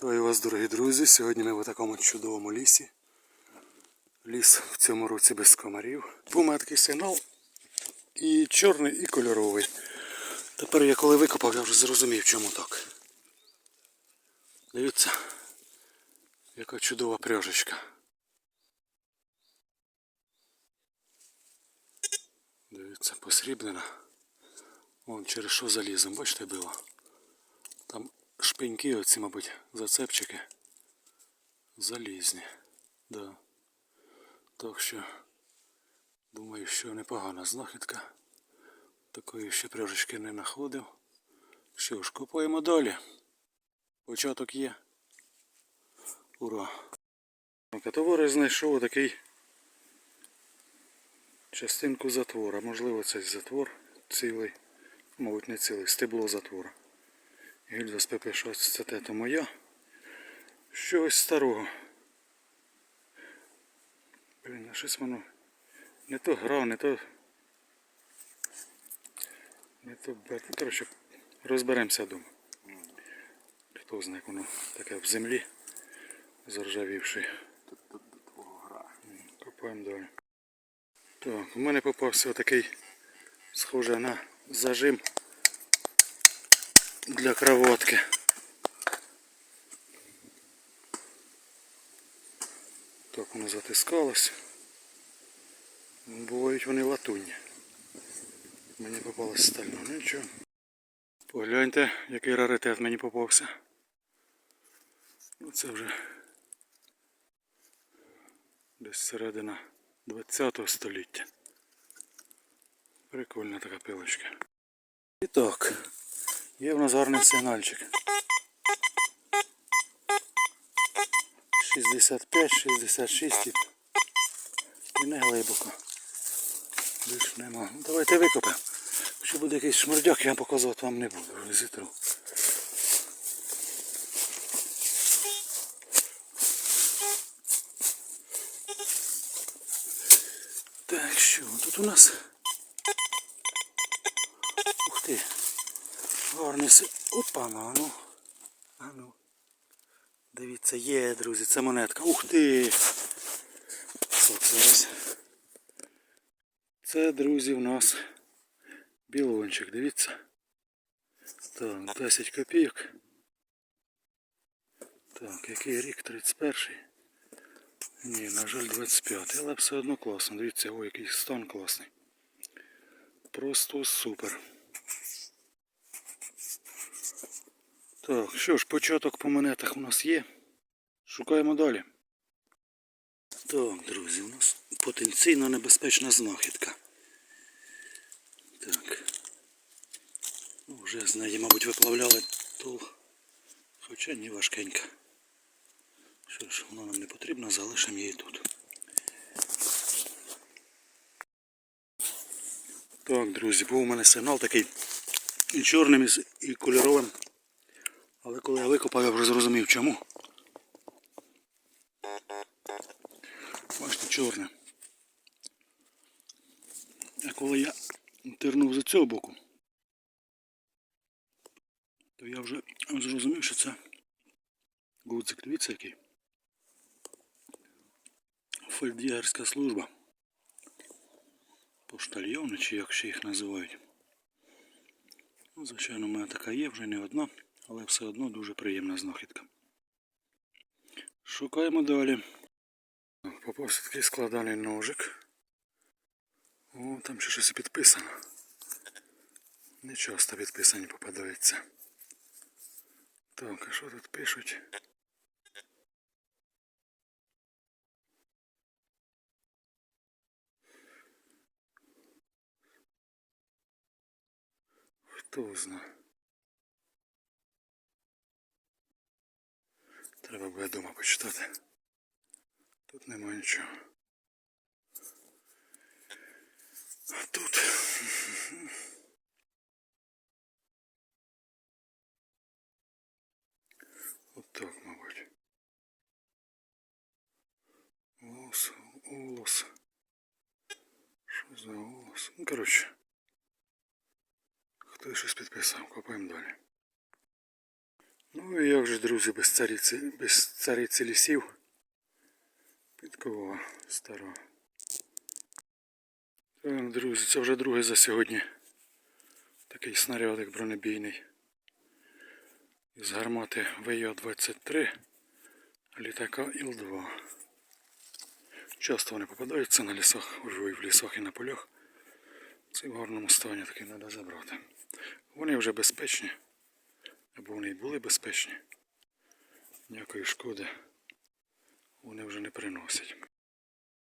Вітаю вас, дорогі друзі. Сьогодні ми в такому чудовому лісі. Ліс в цьому році без комарів. Був такий сигнал і чорний, і кольоровий. Тепер я коли викопав, я вже зрозумів, чому так. Дивіться, яка чудова пряжечка. Дивіться, посрібнена. Вон через що залізом, бачите, було. Шпеньки оці, мабуть, зацепчики. Залізні. Да. Так що, думаю, що непогана знахідка. Такої ще пряжечки не знаходив. Що ж, купуємо далі. Початок є. Ура! Товариш знайшов такий частинку затвора. Можливо, це затвор цілий. Мабуть, не цілий, стебло затвора. Гільза з ПП6 це тето моя. Щось старого. Блін, а щось воно не то грав, не то. Не то бет. Ну, Коротше, розберемося дома. Хто знає, як воно таке в землі заржавівши. Копаємо далі. Так, у мене попався такий схожий на зажим для кроватки. Так воно затискалось. Бувають вони латунні. Мені попалось стально, ну нічого. Погляньте, який раритет мені попався. Це вже десь середина 20 століття. Прикольна така пилочка. І так, є в нас гарний сигнальчик. 65, 66. І не глибоко. Більш нема. Ну, давайте викопаємо. Якщо буде якийсь шмурдяк, я показувати вам не буду. Зітру. Так, що тут у нас? Ух ти. Гарний. Опа, ну, а ну. А ну. Дивіться, є, друзі, це монетка. Ух ти! Це, друзі, у нас білончик, дивіться. Так, 10 копійок. Так, який рік? 31 Ні, на жаль, 25 але все одно класно. Дивіться, ой, який стан класний. Просто супер. Так, що ж, початок по монетах у нас є. Шукаємо далі. Так, друзі, у нас потенційно небезпечна знахідка. Так. Ну, вже з неї, мабуть, виплавляли тул. Хоча ні важкенька. Що ж, воно нам не потрібно, залишимо її тут. Так, друзі, був у мене сигнал такий і чорним, і кольоровим. Але коли я викопав, я вже зрозумів чому. Бачите, чорне. А коли я тернув з цього боку, то я вже зрозумів, що це гудзик. Дивіться який. Фельд'єгерська служба. Поштальйони, чи як ще їх називають. Ну, звичайно, у мене така є, вже не одна, але все одно дуже приємна знахідка. Шукаємо далі. Попався такий складаний ножик. О, там ще щось підписано. Часто підписані попадаються. Так, а що тут пишуть? Хто зна? Треба буде вдома почитати. Тут немає нічого. А тут. От так, мабуть. Волос, волос. Що за волос? Ну, коротше. Хтось щось підписав, копаємо далі. Ну і як же, друзі, без цариці, без цариці лісів. Підкова стара. Так, друзі, це вже другий за сьогодні. Такий снарядик бронебійний. З гармати ВЯ-23 літака Іл-2. Часто вони попадаються на лісах, ой, в лісах і на полях. Це в гарному стані таки треба забрати. Вони вже безпечні. Або вони були безпечні. Ніякої шкоди вони вже не приносять.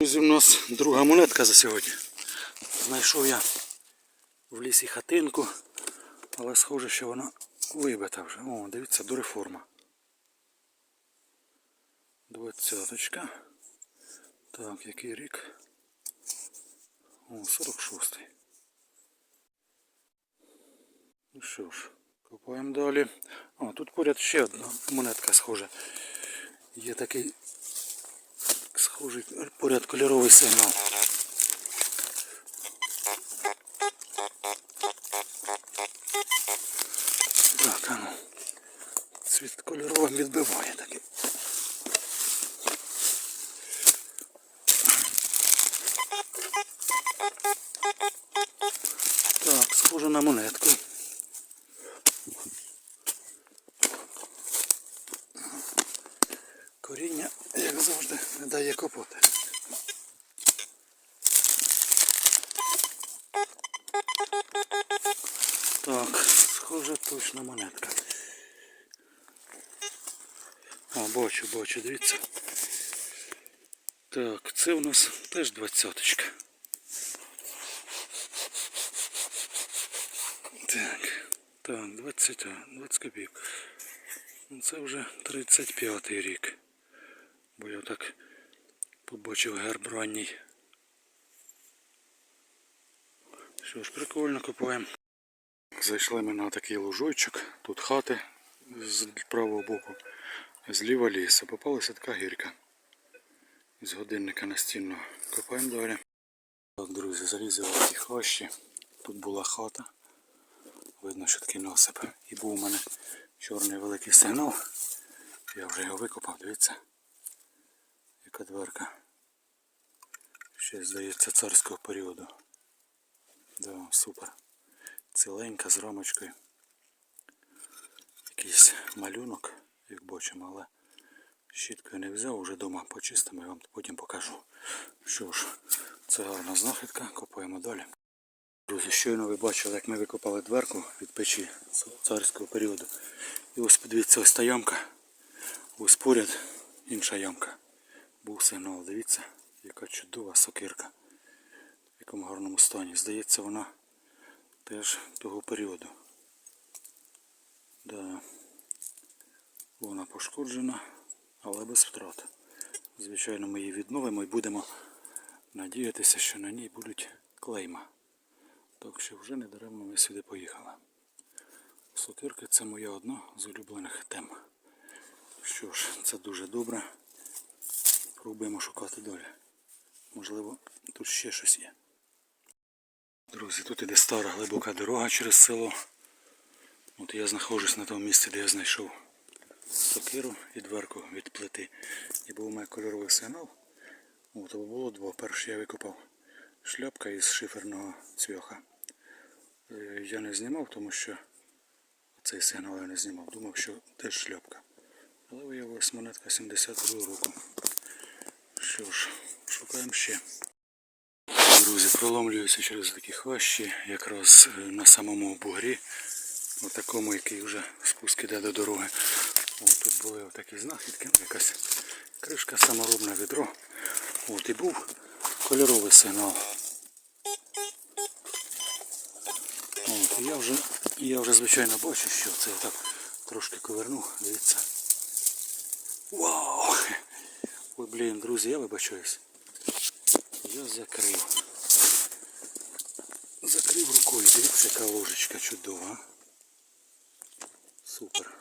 Друзі, у нас друга монетка за сьогодні. Знайшов я в лісі хатинку, але схоже, що вона вибита вже. О, дивіться, до реформа. Двадцяточка. Так, який рік? О, 46-й. Ну що ж, копаємо далі. О, тут поряд ще одна монетка схожа. Є такий схожий поряд кольоровий сигнал. Так, а ну. Цвіт кольоровим відбиває. Так, схоже на монетку. Коріння, завжди, не дає копоти. Так, схоже точно монетка. А, бачу, бачу, дивіться. Так, це у нас теж двадцяточка. Так, так, 20, а, 20 копійок. Ну, Це вже 35 рік. Бо я так побачив герб ранній. Що ж, прикольно купуємо. Зайшли ми на такий лужочок. Тут хати з правого боку. Зліва ліс. А Попалася така гірка. З годинника настінного. Копаємо далі. Так, друзі, залізли в ті хащі. Тут була хата. Видно, що такий насип. І був у мене чорний великий сигнал. Я вже його викопав, дивіться. Яка дверка. Ще здається царського періоду. Да, супер. Ціленька з рамочкою. Якийсь малюнок, як бачимо, але щіткою не взяв, вже вдома почистимо, я вам потім покажу. Що ж, це гарна знахідка, копаємо далі. Друзі, щойно ви бачили, як ми викопали дверку від печі царського періоду. І ось подивіться, ось та ямка. Ось поряд інша ямка. Був сигнал, дивіться, яка чудова сокирка. В якому гарному стані. Здається, вона теж того періоду. Да. Вона пошкоджена, але без втрат. Звичайно, ми її відновимо і будемо надіятися, що на ній будуть клейма. Так що вже не даремно ми сюди поїхали. Сокирки це моя одна з улюблених тем. Що ж, це дуже добре. Пробуємо шукати далі. Можливо, тут ще щось є. Друзі, тут іде стара глибока дорога через село. От я знаходжусь на тому місці, де я знайшов сокиру і дверку від плити. І був у мене кольоровий сигнал. От, було два. Перший я викопав шляпка із шиферного цвяха. Е, Я не знімав, тому що цей сигнал я не знімав. Думав, що теж шляпка. Але виявилась монетка 72 року. Що ж, шукаємо ще. Друзі, проломлююся через такі хащі, якраз е, на самому бугрі, отакому, який вже спуск іде до дороги. От тут були отакі знахідки, ну, якась кришка саморобне відро. От і був кольоровий сигнал. От, я вже, я вже звичайно бачу, що це я так трошки коверну, дивіться. Вау! Ой, блін, друзі, я вибачаюсь. Я закрив. Закрив рукою, дивіться, яка ложечка чудова. Супер.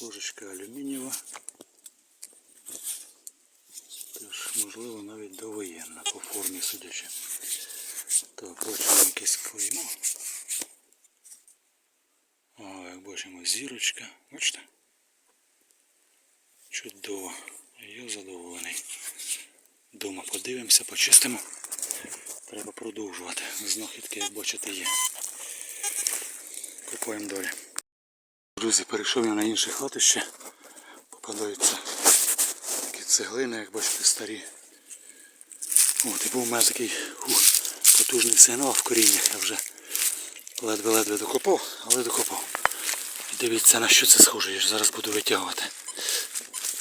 Ложечка алюмінієва. Теж, можливо, навіть довоєнна по формі судячи. Так, бачимо якесь клеймо. О, як бачимо, зірочка. Бачите? Чудово. Я задоволений. Дома подивимося, почистимо. Треба продовжувати. Знахідки, як бачите, є. Купуємо далі. Друзі, перейшов я на інше хатище. Попадаються такі цеглини, як бачите, старі. От, і був у мене такий ух, потужний сигнал в коріннях. Я вже ледве-ледве докопав, але докопав. Дивіться на що це схоже, я ж зараз буду витягувати.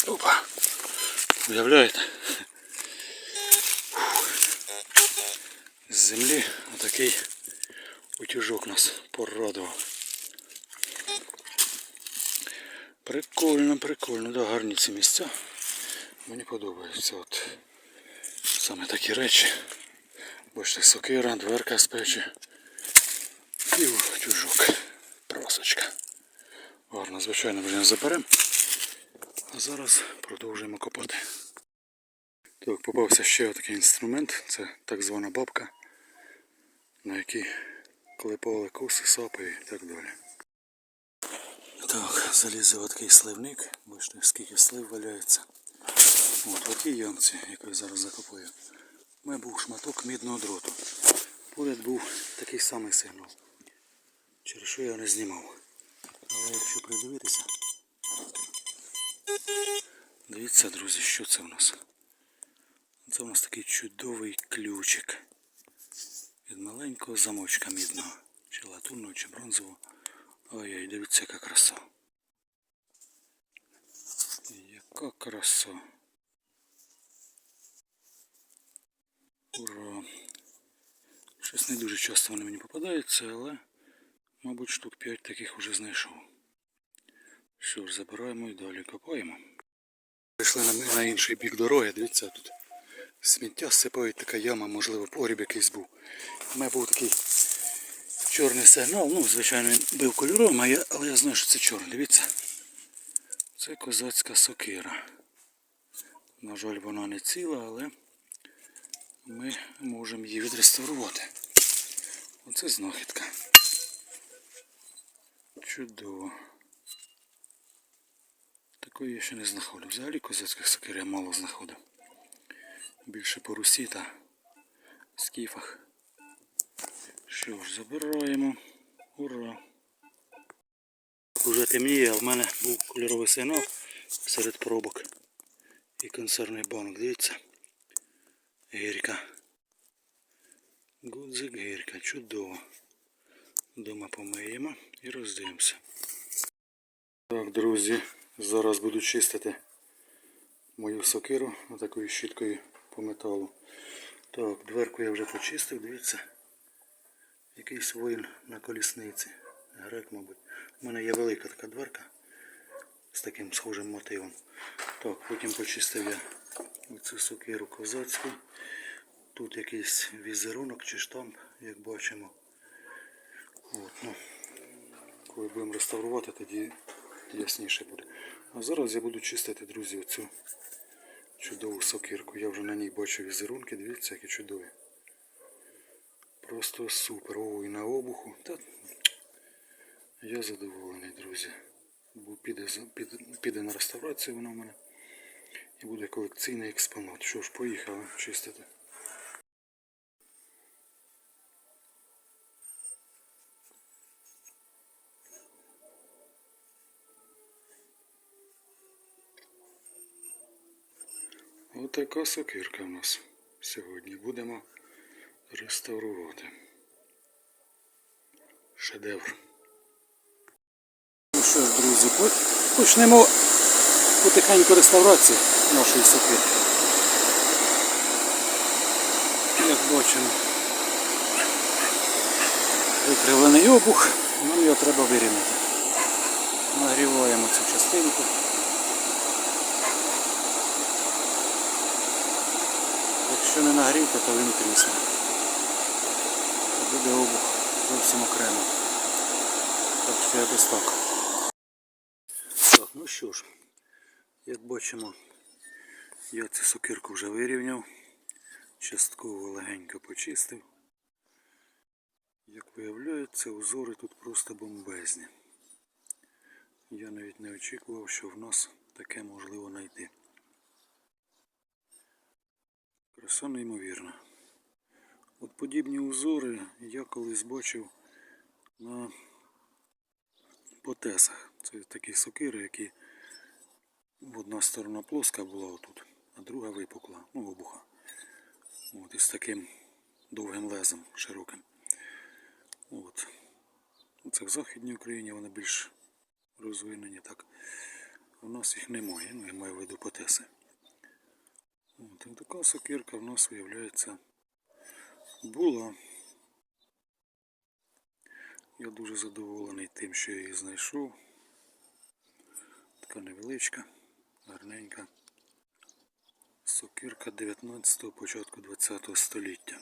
Опа! Уявляєте? З землі отакий утюжок нас порадував. Прикольно, прикольно, да, гарні ці місця. Мені подобаються от саме такі речі. Бачите, сокира, дверка з печі. І утюжок. Просочка. Гарно, звичайно, вже заберемо. А зараз продовжуємо копати. Так, попався ще такий інструмент, це так звана бабка, на якій клепали коси, сапи і так далі. Так, залізив такий сливник, бачите, скільки слив валяється. От в тій ямці, яку я зараз закопую, у мене був шматок мідного дроту. Поряд був такий самий сигнал, через що я не знімав. Але якщо придивитися, дивіться, друзі, що це в нас. Це у нас такий чудовий ключик від маленького замочка мідного, чи латунного, чи бронзового. Ой-ой, дивіться, яка краса. Яка краса. Ура! Щось не дуже часто вони мені попадаються, але, мабуть, штук 5 таких уже знайшов. Що ж, забираємо і далі копаємо. Прийшли на, на інший бік дороги, дивіться тут. Сміття сипають така яма, можливо, погріб якийсь був. У мене був такий чорний сигнал, ну, звичайно, він був кольоровим, а я, але я знаю, що це чорний. Дивіться. Це козацька сокира. На жаль, вона не ціла, але ми можемо її відреставрувати. Оце знахідка. Чудово. Такої я ще не знаходив. Взагалі козацьких сокир я мало знаходив. Більше по Русі та скіфах. Що ж, забираємо. Ура! Уже темніє, а в мене був кольоровий сигнал серед пробок і консервний банок. Дивіться. Гірка. Гудзик гірка. Чудово. Дома помиємо і роздивимося. Так, друзі, зараз буду чистити мою сокиру такою щіткою по металу. Так, дверку я вже почистив, дивіться. Якийсь воїн на колісниці. Грек, мабуть. У мене є велика така дверка з таким схожим мотивом. Так, потім почистив я оцю сокиру козацьку. Тут якийсь візерунок чи штамп, як бачимо. От, ну, коли будемо реставрувати, тоді ясніше буде. А зараз я буду чистити, друзі, оцю чудову сокирку. Я вже на ній бачу візерунки, дивіться, які чудові. Просто супер. О, і на обуху. Та, я задоволений, друзі. Бо піде, піде, піде на реставрацію вона в мене. І буде колекційний експонат. Що ж, поїхали чистити. Отака сокирка в нас сьогодні. Будемо реставрувати. Шедевр. Ну що ж, друзі, почнемо потихеньку реставрацію нашої сокирки. Як бачимо, викривлений обух, нам його треба вирівняти. Нагріваємо цю частинку. Якщо не нагріти, то він трісне. Буде обух зовсім окремо. Так що якось так. Так, ну що ж, як бачимо, я цю сокирку вже вирівняв, частково легенько почистив. Як виявляється, узори тут просто бомбезні. Я навіть не очікував, що в нас таке можливо знайти. Краса неймовірна. От подібні узори я колись бачив на потесах. Це такі сокири, які одна сторона плоска була отут, а друга випукла, ну обуха. От, із таким довгим лезом широким. От. Це в Західній Україні вони більш розвинені так. У нас їх немає, ну я маю в виду потеси. От, і така сокирка в нас виявляється була. Я дуже задоволений тим, що я її знайшов. Така невеличка, гарненька. Сокирка 19-го, початку 20-го століття.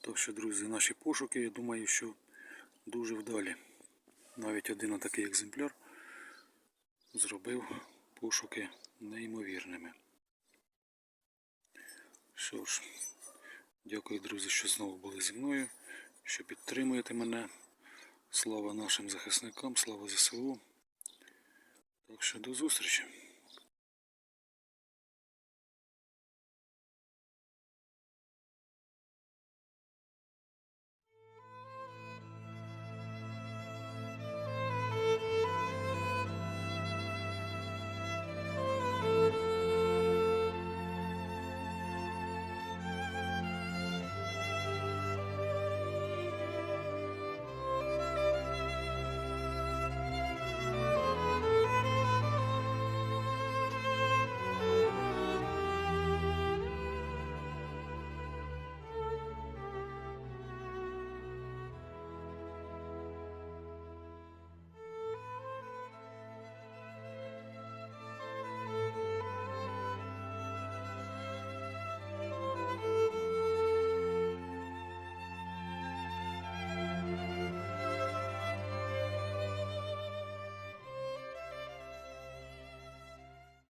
Так що, друзі, наші пошуки, я думаю, що дуже вдалі. Навіть один отакий екземпляр зробив пошуки неймовірними. Що ж, дякую, друзі, що знову були зі мною, що підтримуєте мене. Слава нашим захисникам, слава ЗСУ. Так що до зустрічі.